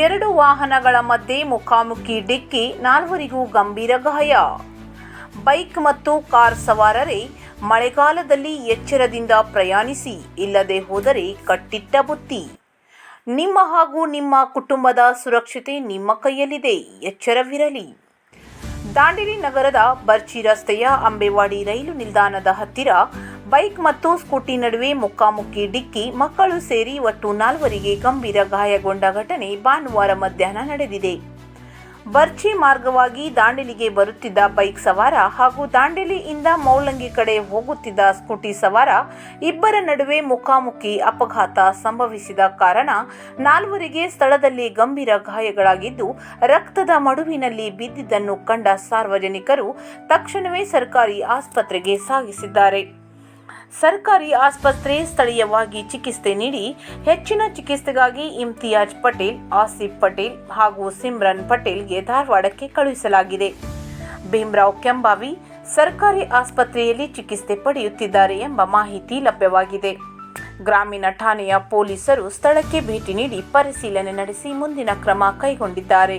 ಎರಡು ವಾಹನಗಳ ಮಧ್ಯೆ ಮುಖಾಮುಖಿ ಡಿಕ್ಕಿ ನಾಲ್ವರಿಗೂ ಗಂಭೀರ ಗಾಯ. ಬೈಕ್ ಮತ್ತು ಕಾರ್ ಸವಾರರೇ ಮಳೆಗಾಲದಲ್ಲಿ ಎಚ್ಚರದಿಂದ ಪ್ರಯಾಣಿಸಿ, ಇಲ್ಲದೆ ಹೋದರೆ ಕಟ್ಟಿಟ್ಟ ಬುತ್ತಿ. ನಿಮ್ಮ ಹಾಗೂ ನಿಮ್ಮ ಕುಟುಂಬದ ಸುರಕ್ಷತೆ ನಿಮ್ಮ ಕೈಯಲ್ಲಿದೆ, ಎಚ್ಚರವಿರಲಿ. ದಾಂಡೇಲಿ ನಗರದ ಬರ್ಚಿ ರಸ್ತೆಯ ಅಂಬೇವಾಡಿ ರೈಲು ನಿಲ್ದಾಣದ ಹತ್ತಿರ ಬೈಕ್ ಮತ್ತು ಸ್ಕೂಟಿ ನಡುವೆ ಮುಖಾಮುಖಿ ಡಿಕ್ಕಿ, ಮಕ್ಕಳು ಸೇರಿ ಒಟ್ಟು ನಾಲ್ವರಿಗೆ ಗಂಭೀರ ಗಾಯಗೊಂಡ ಘಟನೆ ಭಾನುವಾರ ಮಧ್ಯಾಹ್ನ ನಡೆದಿದೆ. ಬರ್ಚಿ ಮಾರ್ಗವಾಗಿ ದಾಂಡೇಲಿಗೆ ಬರುತ್ತಿದ್ದ ಬೈಕ್ ಸವಾರ ಹಾಗೂ ದಾಂಡೇಲಿಯಿಂದ ಮೌಲಂಗಿ ಕಡೆ ಹೋಗುತ್ತಿದ್ದ ಸ್ಕೂಟಿ ಸವಾರ ಇಬ್ಬರ ನಡುವೆ ಮುಖಾಮುಖಿ ಅಪಘಾತ ಸಂಭವಿಸಿದ ಕಾರಣ ನಾಲ್ವರಿಗೆ ಸ್ಥಳದಲ್ಲಿ ಗಂಭೀರ ಗಾಯಗಳಾಗಿದ್ದು, ರಕ್ತದ ಮಡುವಿನಲ್ಲಿ ಬಿದ್ದಿದ್ದನ್ನು ಕಂಡ ಸಾರ್ವಜನಿಕರು ತಕ್ಷಣವೇ ಸರ್ಕಾರಿ ಆಸ್ಪತ್ರೆಗೆ ಸಾಗಿಸಿದ್ದಾರೆ. ಸರ್ಕಾರಿ ಆಸ್ಪತ್ರೆ ಸ್ಥಳೀಯವಾಗಿ ಚಿಕಿತ್ಸೆ ನೀಡಿ ಹೆಚ್ಚಿನ ಚಿಕಿತ್ಸೆಗಾಗಿ ಇಮ್ತಿಯಾಜ್ ಪಟೇಲ್, ಆಸಿಫ್ ಪಟೇಲ್ ಹಾಗೂ ಸಿಮ್ರನ್ ಪಟೇಲ್ಗೆ ಧಾರವಾಡಕ್ಕೆ ಕಳುಹಿಸಲಾಗಿದೆ. ಭೀಮರಾವ್ ಕೆಂಬಾವಿ ಸರ್ಕಾರಿ ಆಸ್ಪತ್ರೆಯಲ್ಲಿ ಚಿಕಿತ್ಸೆ ಪಡೆಯುತ್ತಿದ್ದಾರೆ ಎಂಬ ಮಾಹಿತಿ ಲಭ್ಯವಾಗಿದೆ. ಗ್ರಾಮೀಣ ಠಾಣೆಯ ಪೊಲೀಸರು ಸ್ಥಳಕ್ಕೆ ಭೇಟಿ ನೀಡಿ ಪರಿಶೀಲನೆ ನಡೆಸಿ ಮುಂದಿನ ಕ್ರಮ ಕೈಗೊಂಡಿದ್ದಾರೆ.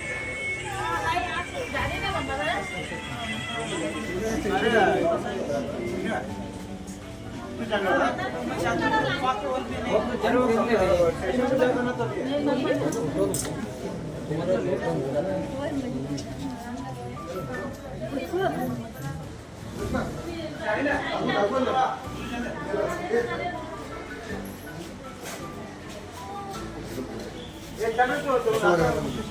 是这个，这个，这个，这个，这个，这个，这个，这个，这个，这个，这个，这个，这个，这个，这个，这个，